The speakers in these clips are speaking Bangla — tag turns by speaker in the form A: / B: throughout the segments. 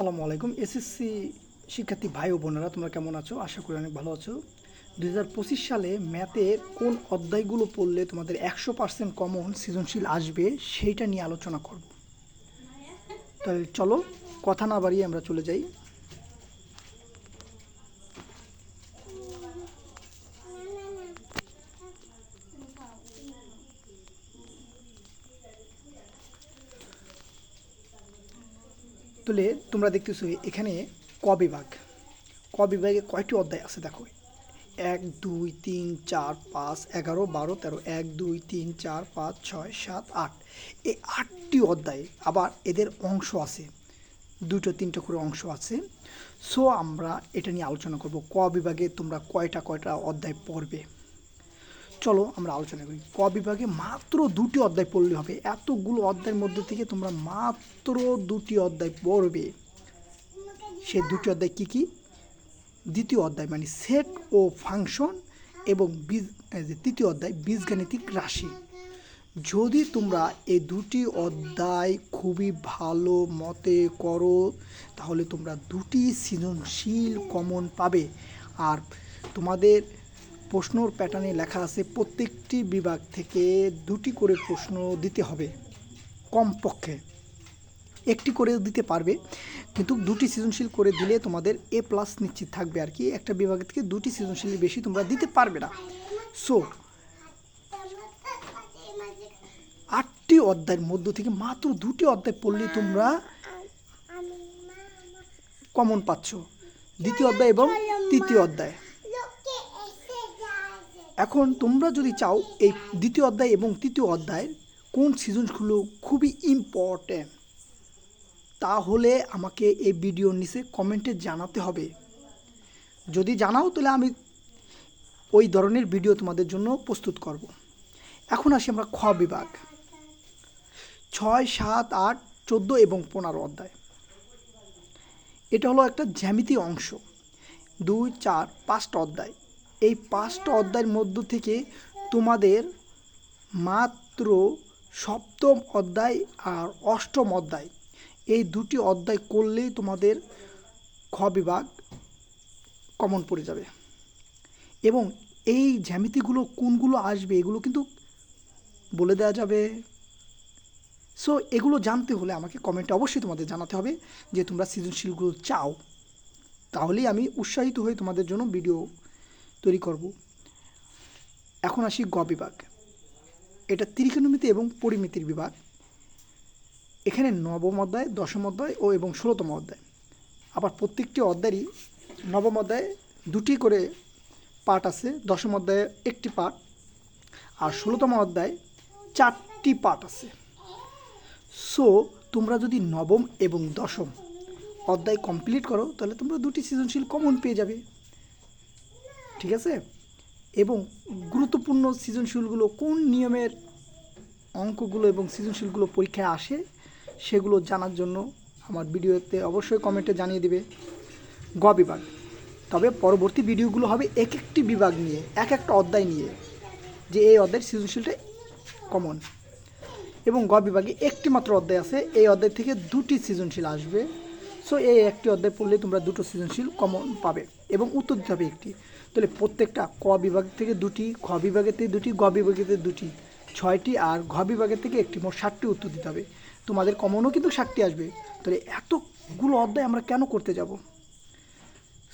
A: আসসালামু আলাইকুম। এসএসসি শিক্ষার্থী ভাই ও বোনেরা, তোমরা কেমন আছো? আশা করি অনেক ভালো আছো। দু হাজার পঁচিশ সালে ম্যাথের কোন অধ্যায়গুলো পড়লে তোমাদের একশো পার্সেন্ট কমন সৃজনশীল আসবে, সেইটা নিয়ে আলোচনা করব। তাহলে চলো, কথা না বাড়িয়ে আমরা চলে যাই। তাহলে তোমরা দেখতেছো এখানে ক বিভাগ। ক বিভাগে কয়টি অধ্যায় আছে দেখো? এক, দুই, তিন, চার, পাঁচ, এগারো, বারো, তেরো। এক, দুই, তিন, চার, পাঁচ, ছয়, সাত, আট। এই আটটি অধ্যায় আবার এদের অংশ আছে। দুটো, তিনটা করে অংশ আছে। সো আমরা এটা নিয়ে আলোচনা করব। ক বিভাগে তোমরা কয়টা কয়টা অধ্যায় পড়বে? চলো আমরা আলোচনা করি। ক বিভাগে মাত্র দুটি অধ্যায় পড়লে হবে। এতগুলো অধ্যায়ের মধ্যে থেকে তোমরা মাত্র দুটি অধ্যায় পড়বে। সে দুটি অধ্যায় কী কী? দ্বিতীয় অধ্যায় মানে সেট ও ফাংশন এবং বীজ তৃতীয় অধ্যায় বীজগাণিতিক রাশি। যদি তোমরা এই দুটি অধ্যায় খুবই ভালো মতে করো, তাহলে তোমরা দুটি সৃজনশীল কমন পাবে। আর তোমাদের প্রশ্নর প্যাটার্নে লেখা আছে, প্রত্যেকটি বিভাগ থেকে দুটি করে প্রশ্ন দিতে হবে কমপক্ষে। একটি করে দিতে পারবে, কিন্তু দুটি সৃজনশীল করে দিলে তোমাদের এ প্লাস নিশ্চিত থাকবে আর কি। একটা বিভাগ থেকে দুটি সৃজনশীল বেশি তোমরা দিতে পারবে না। সো আটটি অধ্যায়ের মধ্য থেকে মাত্র দুটি অধ্যায় পড়লে তোমরা কমন পাচ্ছ। দ্বিতীয় অধ্যায় এবং তৃতীয় অধ্যায়। এখন তোমরা যদি চাও এই দ্বিতীয় অধ্যায় এবং তৃতীয় অধ্যায়ের কোন সিজনগুলো খুবই ইম্পর্ট্যান্ট তাহলে আমাকে এই ভিডিওর নিচে কমেন্টে জানাতে হবে। যদি জানাও, তাহলে আমি ওই ধরনের ভিডিও তোমাদের জন্য প্রস্তুত করব। এখন আসি আমরা খ বিভাগ। ছয়, সাত, আট, চোদ্দ এবং পনেরো অধ্যায়। এটা হলো একটা জ্যামিতি অংশ। দুই, চার, পাঁচটা অধ্যায়। এই পাঁচটা অধ্যায়ের মধ্য থেকে তোমাদের মাত্র সপ্তম অধ্যায় আর অষ্টম অধ্যায়। এই দুটি অধ্যায় করলেই তোমাদের খ বিভাগ কমন পড়ে যাবে। এবং এই জ্যামিতিগুলো কোনগুলো আসবে এগুলো কিন্তু বলে দেওয়া যাবে। সো এগুলো জানতে হলে আমাকে কমেন্টে অবশ্যই তোমাদের জানাতে হবে যে তোমরা সৃজনশীলগুলো চাও। তাহলেই আমি উৎসাহিত হয়ে তোমাদের জন্য ভিডিও তৈরি করব। এখন আসি গ বিভাগ। এটা ত্রিকোণমিতি এবং পরিমিতির বিভাগ। এখানে নবম অধ্যায়, দশম অধ্যায় ও এবং ষোলোতম অধ্যায়। আবার প্রত্যেকটি অধ্যায়েরই নবম অধ্যায়ে দুটি করে পার্ট আছে। দশম অধ্যায়ে একটি পার্ট আর ষোলোতম অধ্যায় চারটি পার্ট আছে। সো তোমরা যদি নবম এবং দশম অধ্যায় কমপ্লিট করো, তাহলে তোমরা দুটি সৃজনশীল কমন পেয়ে যাবে। ঠিক আছে? এবং গুরুত্বপূর্ণ সৃজনশীলগুলো কোন নিয়মের অঙ্কগুলো এবং সৃজনশীলগুলো পরীক্ষায় আসে সেগুলো জানার জন্য আমার ভিডিওতে অবশ্যই কমেন্টে জানিয়ে দেবে গ বিভাগ। তবে পরবর্তী ভিডিওগুলো হবে এক একটি বিভাগ নিয়ে, এক একটা অধ্যায় নিয়ে, যে এই অধ্যায়ের সৃজনশীলটা কমন এবং গ বিভাগে একটি মাত্র অধ্যায় আছে, এই অধ্যায় থেকে দুটি সৃজনশীল আসবে। সো এই একটি অধ্যায় পড়লে তোমরা দুটো সৃজনশীল কমন পাবে এবং উত্তর দিতে হবে একটি। তাহলে প্রত্যেকটা ক বিভাগ থেকে দুটি, খ বিভাগের থেকে দুটি, গ বিভাগের থেকে দুটি, ছয়টি আর ঘ বিভাগের থেকে একটি, মোট ষাটটি উত্তর দিতে হবে। তোমাদের কমনও কিন্তু ষাটটি আসবে। তাহলে এতগুলো অধ্যায় আমরা কেন করতে যাব?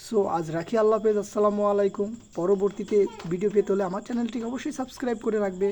A: সো আজ রাখি, আল্লাহ হাফেজ, আসসালামু আলাইকুম। পরবর্তীতে ভিডিও পেতে হলে আমার চ্যানেলটিকে অবশ্যই সাবস্ক্রাইব করে রাখবে।